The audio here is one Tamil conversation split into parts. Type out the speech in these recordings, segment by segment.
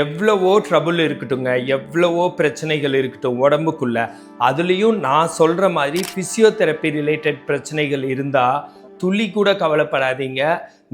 எவ்வளவோ ட்ரபுள் இருக்கட்டுங்க எவ்வளவோ பிரச்சனைகள் இருக்கட்டும் உடம்புக்குள்ள. அதுலேயும் நான் சொல்கிற மாதிரி ஃபிசியோதெரப்பி ரிலேட்டட் பிரச்சனைகள் இருந்தால் துளி கூட கவலைப்படாதீங்க.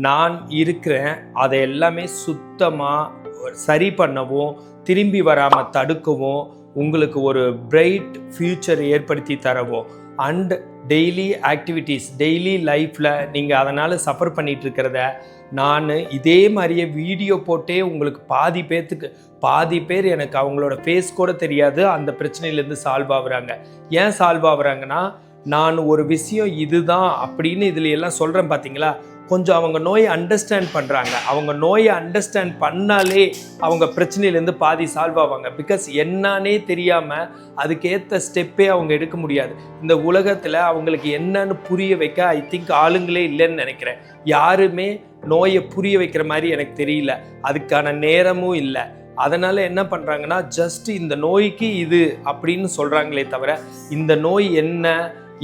நான் இருக்கிறேன் அதை எல்லாமே சுத்தமாக சரி பண்ணவும் திரும்பி வராமல் தடுக்கவும் உங்களுக்கு ஒரு பிரைட் ஃப்யூச்சர் ஏற்படுத்தி தரவும். அண்ட் டெய்லி ஆக்டிவிட்டீஸ் டெய்லி லைஃப்பில் நீங்கள் அதனால் சஃபர் பண்ணிகிட்ருக்கிறத இருக்கிறத நான் இதே மாதிரியே வீடியோ போட்டே உங்களுக்கு பாதி பேர்த்துக்கு பாதி பேர் எனக்கு அவங்களோட ஃபேஸ் கூட தெரியாது. அந்த பிரச்சனையிலேருந்து சால்வ் ஆகுறாங்க. ஏன் சால்வ் ஆகுறாங்கன்னா நான் ஒரு விஷயம் இதுதான் அப்படின்னு இதில் எல்லாம் சொல்கிறேன் பார்த்தீங்களா கொஞ்சம் அவங்க நோயை அண்டர்ஸ்டாண்ட் பண்ணுறாங்க அவங்க நோயை அண்டர்ஸ்டாண்ட் பண்ணாலே அவங்க பிரச்சனையிலேருந்து பாதி சால்வ் ஆவாங்க. பிகாஸ் என்னன்னே தெரியாமல் அதுக்கேற்ற ஸ்டெப்பே அவங்க எடுக்க முடியாது. இந்த உலகத்தில் அவங்களுக்கு என்னன்னு புரிய வைக்க ஐ திங்க் ஆளுங்களே இல்லைன்னு நினைக்கிறேன். யாருமே நோயை புரிய வைக்கிற மாதிரி எனக்கு தெரியல. அதுக்கான நேரமும் இல்லை. அதனால் என்ன பண்ணுறாங்கன்னா ஜஸ்ட் இந்த நோய்க்கு இது அப்படின்னு சொல்கிறாங்களே தவிர இந்த நோய் என்ன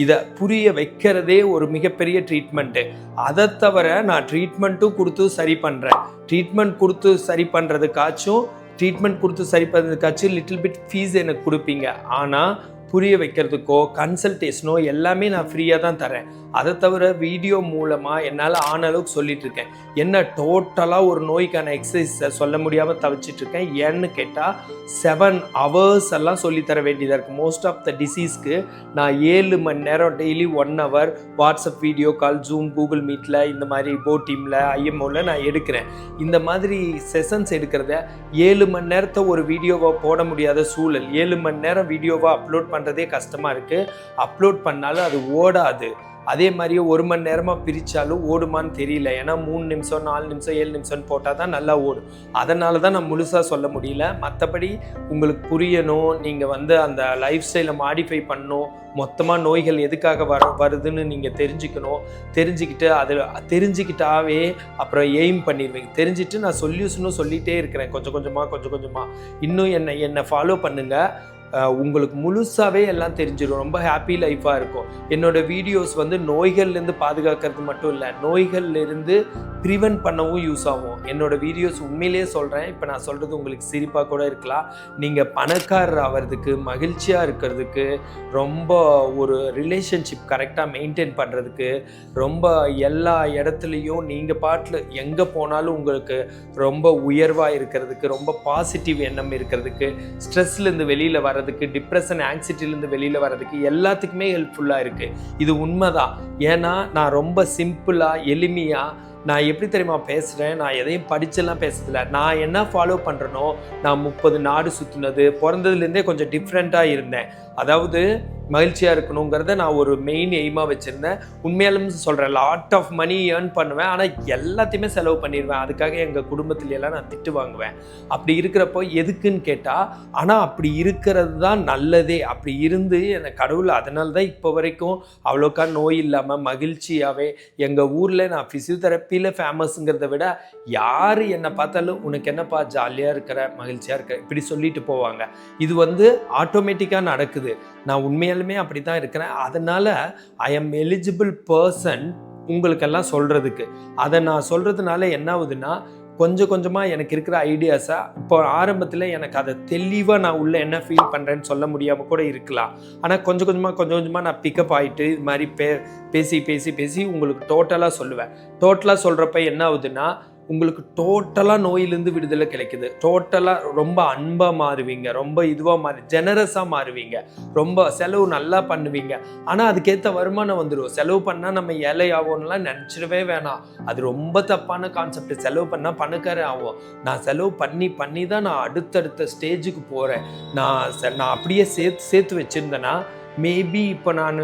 இதை புரிய வைக்கிறதே ஒரு மிகப்பெரிய ட்ரீட்மெண்ட்டு அதை தவிர நான் ட்ரீட்மெண்ட்டும் கொடுத்து சரி பண்ணுறேன் ட்ரீட்மெண்ட் கொடுத்து சரி பண்ணுறதுக்காச்சும் ட்ரீட்மெண்ட் கொடுத்து சரி பண்ணுறதுக்காச்சும் லிட்டில் பிட் ஃபீஸ் எனக்கு கொடுப்பீங்க. ஆனால் புரிய வைக்கிறதுக்கோ கன்சல்டேஷனோ எல்லாமே நான் ஃப்ரீயாக தான் தரேன் அதை தவிர வீடியோ மூலமாக என்னால் ஆன அளவுக்கு சொல்லிட்டு இருக்கேன். என்ன டோட்டலாக ஒரு நோய்க்கான எக்ஸசைஸை சொல்ல முடியாமல் தவிச்சிட்டு இருக்கேன். ஏன்னு கேட்டால் செவன் ஹவர்ஸ் எல்லாம் சொல்லித்தர வேண்டியதாக இருக்குது மோஸ்ட் ஆஃப் த டிசீஸ்க்கு நான் ஏழு மணி நேரம் daily one hour WhatsApp video call Zoom Google மீட்டில் இந்த மாதிரி போ டீமில் ஐஎம்ஓவில் நான் எடுக்கிறேன். இந்த மாதிரி செஷன்ஸ் எடுக்கிறத ஏழு மணி நேரத்தை ஒரு வீடியோவை போட முடியாத சூழல் ஏழு மணி நேரம் வீடியோவை அப்லோட் பண்ணுறதே கஷ்டமாக இருக்குது அப்லோட் பண்ணாலும் அது ஓடாது. அதே மாதிரியே ஒரு மணி நேரமாக பிரித்தாலும் ஓடுமான்னு தெரியல. ஏன்னா மூணு நிமிஷம் நாலு நிமிஷம் ஏழு நிமிஷம்னு போட்டால் தான் நல்லா ஓடும். அதனால தான் நான் முழுசாக சொல்ல முடியல. மற்றபடி உங்களுக்கு புரியணும். நீங்கள் வந்து அந்த லைஃப் ஸ்டைலை மாடிஃபை பண்ணணும். மொத்தமாக நோய்கள் எதுக்காக வர வருதுன்னு நீங்கள் தெரிஞ்சுக்கணும். தெரிஞ்சுக்கிட்டு அது தெரிஞ்சுக்கிட்டாவே அப்புறம் எய்ம் பண்ணிடுவீங்க. தெரிஞ்சுட்டு நான் சொல்யூஷனும் சொல்லிகிட்டே இருக்கிறேன். கொஞ்சம் கொஞ்சமாக கொஞ்சம் கொஞ்சமாக இன்னும் என்னை என்னை ஃபாலோ பண்ணுங்கள் உங்களுக்கு முழுசாகவே எல்லாம் தெரிஞ்சிடும். ரொம்ப ஹாப்பி லைஃப்பாக இருக்கும். என்னோடய வீடியோஸ் வந்து நோய்கள்லேருந்து பாதுகாக்கிறது மட்டும் இல்லை நோய்கள்லேருந்து ப்ரிவென்ட் பண்ணவும் யூஸ் ஆகும். என்னோட வீடியோஸ் உண்மையிலேயே சொல்கிறேன் இப்போ நான் சொல்கிறது உங்களுக்கு சிரிப்பாக கூட இருக்கலாம். நீங்கள் பணக்காரர் ஆகிறதுக்கு மகிழ்ச்சியாக இருக்கிறதுக்கு ரொம்ப ஒரு ரிலேஷன்ஷிப் கரெக்டாக மெயின்டைன் பண்ணுறதுக்கு ரொம்ப எல்லா இடத்துலையும் நீங்கள் பாட்டில் எங்கே போனாலும் உங்களுக்கு ரொம்ப உயர்வாக இருக்கிறதுக்கு ரொம்ப பாசிட்டிவ் எண்ணம் இருக்கிறதுக்கு ஸ்ட்ரெஸ்லேருந்து வெளியில் வர்றதுக்கு டிப்ரெஷன் ஆங்ஸைட்டிலேருந்து வெளியில் வர்றதுக்கு எல்லாத்துக்குமே ஹெல்ப்ஃபுல்லாக இருக்குது இது உண்மைதான். ஏன்னா நான் ரொம்ப சிம்பிளாக எளிமையாக நான் எப்படி தெரியுமா பேசுகிறேன் நான் எதையும் படிச்செல்லாம் பேசுறதில்ல. நான் என்ன ஃபாலோ பண்ணுறனோ நான் முப்பது நாடு சுற்றினது பிறந்ததுலேருந்தே கொஞ்சம் டிஃப்ரெண்ட்டாக இருந்தேன். அதாவது மகிழ்ச்சியாக இருக்கணுங்கிறத நான் ஒரு மெயின் எய்மாக வச்சுருந்தேன். உண்மையாலும் சொல்கிறேன் லாட் ஆஃப் மணி ஏர்ன் பண்ணுவேன். ஆனால் எல்லாத்தையுமே செலவு பண்ணிடுவேன். அதுக்காக எங்கள் குடும்பத்துல எல்லாம் நான் திட்டு வாங்குவேன். அப்படி இருக்கிறப்போ எதுக்குன்னு கேட்டால் ஆனால் அப்படி இருக்கிறது தான் நல்லதே. அப்படி இருந்து எனக்கு கடவுள் அதனால தான் இப்போ வரைக்கும் அவ்வளோக்கா நோய் இல்லாமல் மகிழ்ச்சியாகவே எங்கள் ஊரில் நான் ஃபிசியோதெரப்பியில் ஃபேமஸுங்கிறத விட யார் என்னை பார்த்தாலும் உனக்கு என்னப்பா ஜாலியாக இருக்கிற மகிழ்ச்சியாக இருக்கிற இப்படி சொல்லிட்டு போவாங்க. இது வந்து ஆட்டோமேட்டிக்காக நடக்குது. நான் உண்மையாலுமே அப்படி தான் இருக்கிறேன். அதனால் ஐ எம் எலிஜிபிள் பர்சன் உங்களுக்கெல்லாம் சொல்கிறதுக்கு அதை நான் சொல்கிறதுனால என்ன ஆகுதுன்னா கொஞ்சம் கொஞ்சமாக எனக்கு இருக்கிற ஐடியாஸை இப்போ ஆரம்பத்தில் எனக்கு அதை தெளிவாக நான் உள்ளே என்ன ஃபீல் பண்ணுறேன்னு சொல்ல முடியாமல் கூட இருக்கலாம். ஆனால் கொஞ்சம் கொஞ்சமாக கொஞ்சம் கொஞ்சமாக நான் பிக்கப் ஆகிட்டு இது மாதிரி பே பேசி பேசி பேசி உங்களுக்கு டோட்டலாக சொல்லுவேன். டோட்டலாக சொல்கிறப்ப என்ன ஆகுதுன்னா உங்களுக்கு டோட்டலாக நோயிலேருந்து விடுதலை கிடைக்குது. டோட்டலாக ரொம்ப அன்பாக மாறுவீங்க. ரொம்ப இதுவாக மாறி ஜெனரஸாக மாறுவீங்க. ரொம்ப செலவு நல்லா பண்ணுவீங்க. ஆனால் அதுக்கேற்ற வருமானம் வந்துடும் செலவு பண்ணால் நம்ம ஏழை ஆகும்லாம் நினச்சிடவே வேணாம். அது ரொம்ப தப்பான கான்செப்ட் செலவு பண்ணால் பணக்காரன் ஆகும் நான் செலவு பண்ணி பண்ணி தான் நான் அடுத்தடுத்த ஸ்டேஜுக்கு போகிறேன் நான் நான் அப்படியே சேர்த்து சேர்த்து வச்சுருந்தேன்னா மேபி இப்போ நான்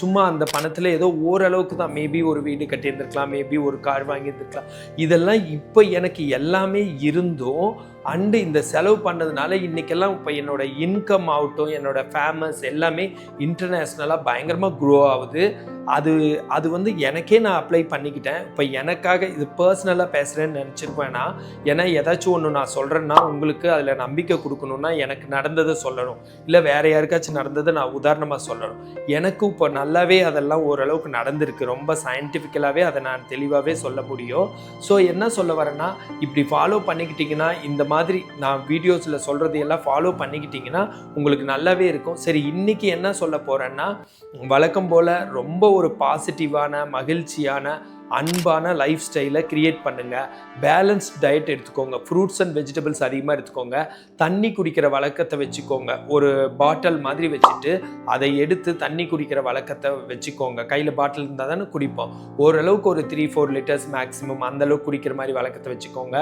சும்மா அந்த பணத்தில் ஏதோ ஓரளவுக்கு தான். மேபி ஒரு வீடு கட்டியிருந்திருக்கலாம் மேபி ஒரு கார் வாங்கியிருந்துருக்கலாம். இதெல்லாம் இப்போ எனக்கு எல்லாமே இருந்தும் அண்டு இந்த செலவு பண்ணதுனால இன்றைக்கெல்லாம் இப்போ என்னோட இன்கம் ஆகட்டும் என்னோட ஃபேமஸ் எல்லாமே இன்டர்நேஷ்னலாக பயங்கரமாக க்ரோ ஆகுது. அது அது வந்து எனக்கே நான் அப்ளை பண்ணிக்கிட்டேன். இப்போ எனக்காக இது பர்சனலாக பேசுகிறேன்னு நினச்சிருப்பேன்னா ஏன்னா ஏதாச்சும் ஒன்று நான் சொல்கிறேன்னா உங்களுக்கு அதில் நம்பிக்கை கொடுக்கணுன்னா எனக்கு நடந்ததை சொல்லணும். இல்லை வேறு யாருக்காச்சும் நடந்ததை நான் உதாரணமாக சொல்லணும். எனக்கு இப்போ நல்லாவே அதெல்லாம் ஓரளவுக்கு நடந்திருக்கு. ரொம்ப சயின்டிஃபிக்கலாகவே அதை நான் தெளிவாகவே சொல்ல முடியும். ஸோ என்ன சொல்ல வரேன்னா இப்படி ஃபாலோ பண்ணிக்கிட்டிங்கன்னா இந்த மாதிரி நான் வீடியோஸில் சொல்கிறது எல்லாம் ஃபாலோ பண்ணிக்கிட்டிங்கன்னா உங்களுக்கு நல்லாவே இருக்கும். சரி இன்றைக்கி என்ன சொல்ல போகிறேன்னா வழக்கம் போல் ரொம்ப ஒரு பாசிட்டிவான மகிழ்ச்சியான அன்பான லைஃப் ஸ்டைலை கிரியேட் பண்ணுங்கள் பேலன்ஸ்ட் டயட் எடுத்துக்கோங்க. ஃப்ரூட்ஸ் அண்ட் வெஜிடபிள்ஸ் அதிகமாக எடுத்துக்கோங்க. தண்ணி குடிக்கிற வழக்கத்தை வச்சுக்கோங்க. ஒரு பாட்டில் மாதிரி வச்சுட்டு அதை எடுத்து தண்ணி குடிக்கிற வழக்கத்தை வச்சுக்கோங்க. கையில் பாட்டில் இருந்தால் தானே குடிப்போம். ஓரளவுக்கு ஒரு த்ரீ ஃபோர் லிட்டர்ஸ் மேக்ஸிமம் அந்தளவுக்கு குடிக்கிற மாதிரி வழக்கத்தை வச்சுக்கோங்க.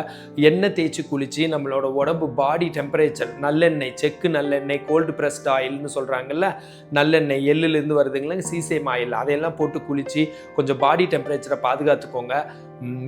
எண்ணெய் தேய்ச்சி குளித்து நம்மளோட உடம்பு பாடி டெம்பரேச்சர் நல்லெண்ணெய் செக்கு நல்லெண்ணெய் கோல்டு ப்ரெஸ்ட் ஆயில்னு சொல்கிறாங்கல்ல நல்லெண்ணெய் எள்ளுலேருந்து வருதுங்களா? சீசேம் ஆயில் அதையெல்லாம் போட்டு குளித்து கொஞ்சம் பாடி டெம்பரேச்சரை பாதுகாத்துக்கோங்க.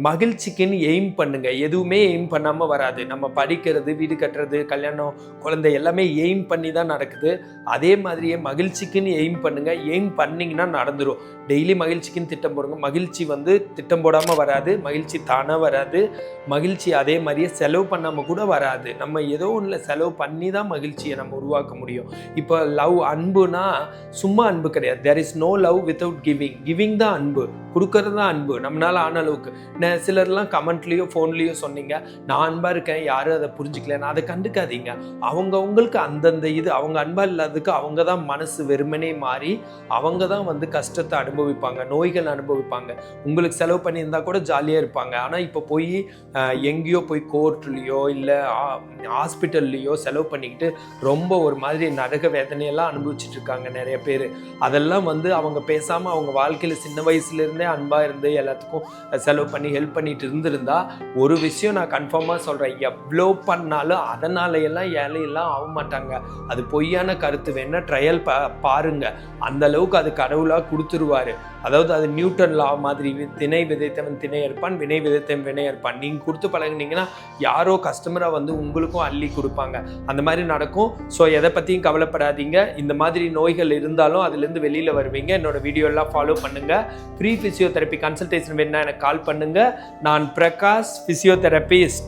மகிழ்ச்சிக்குன்னு எய்ம் பண்ணுங்க. எதுவுமே எய்ம் பண்ணாமல் வராது. நம்ம படிக்கிறது வீடு கட்டுறது கல்யாணம் குழந்தை எல்லாமே எய்ம் பண்ணி தான் நடக்குது. அதே மாதிரியே மகிழ்ச்சிக்குன்னு எய்ம் பண்ணுங்க. எய்ம் பண்ணிங்கன்னா நடந்துடும் டெய்லி மகிழ்ச்சிக்குன்னு திட்டம் போடுங்க. மகிழ்ச்சி வந்து திட்டம் போடாமல் வராது. மகிழ்ச்சி தானாக வராது. மகிழ்ச்சி அதே மாதிரியே செலவு பண்ணாமல் கூட வராது. நம்ம ஏதோ ஒன்றில் செலவு பண்ணி தான் மகிழ்ச்சியை நம்ம உருவாக்க முடியும். இப்போ லவ் அன்புனா சும்மா அன்பு கிடையாது. There is no love without giving giving தான் அன்பு. கொடுக்கறது தான் அன்பு. நம்மளால ஆன அளவுக்கு. நான் சிலர்லாம் கமெண்ட்லேயோ ஃபோன்லேயோ சொன்னீங்க. நான் அன்பாக இருக்கேன் யாரும் அதை புரிஞ்சுக்கல அதை கண்டுக்காதீங்க. அவங்கவுங்களுக்கு அந்தந்த இது அவங்க அன்பாக இல்லாததுக்கு அவங்க தான் மனசு வெறுமனே மாறி அவங்க தான் வந்து கஷ்டத்தை அனுபவிப்பாங்க நோய்கள் அனுபவிப்பாங்க. உங்களுக்கு செலவு பண்ணியிருந்தா கூட ஜாலியாக இருப்பாங்க. ஆனால் இப்போ போய் எங்கேயோ போய் கோர்ட்லேயோ இல்லை ஹாஸ்பிட்டல்லையோ செலவு பண்ணிக்கிட்டு ரொம்ப ஒரு மாதிரி நரக வேதனையெல்லாம் அனுபவிச்சுட்டு இருக்காங்க நிறைய பேர். அதெல்லாம் வந்து அவங்க பேசாமல் அவங்க வாழ்க்கையில் சின்ன வயசுலேருந்தே அன்பாக இருந்து எல்லாத்துக்கும் செலவு பண்ணி ஹெல்ப் பண்ணிட்டு இருந்திருந்தா ஒரு விஷயம் நான் கன்ஃபார்மாக சொல்கிறேன் எவ்வளோ பண்ணாலும் அதனால எல்லாம் ஏழையெல்லாம் ஆக மாட்டாங்க. அது பொய்யான கருத்து. வேணால் ட்ரையல் பா பாருங்க. அந்த அளவுக்கு அது கடவுளாக கொடுத்துருவாரு. அதாவது அது நியூட்டன் லா மாதிரி திணை விதைத்தவன் திணை இருப்பான் வினை விதைத்தவன் வினை இருப்பான் நீங்கள் கொடுத்து பழகினீங்கன்னா யாரோ கஸ்டமராக வந்து உங்களுக்கும் அள்ளி கொடுப்பாங்க. அந்த மாதிரி நடக்கும். ஸோ எதை பற்றியும் கவலைப்படாதீங்க. இந்த மாதிரி நோய்கள் இருந்தாலும் அதுலேருந்து வெளியில் வருவீங்க. என்னோட வீடியோ எல்லாம் ஃபாலோ பண்ணுங்க. ஃப்ரீ ஃபிசியோதெரப்பி கன்சல்டேஷன் வேணுன்னா எனக்கு கால் பண்ணுங்க. நான் பிரகாஷ் ஃபிசியோதெரபிஸ்ட்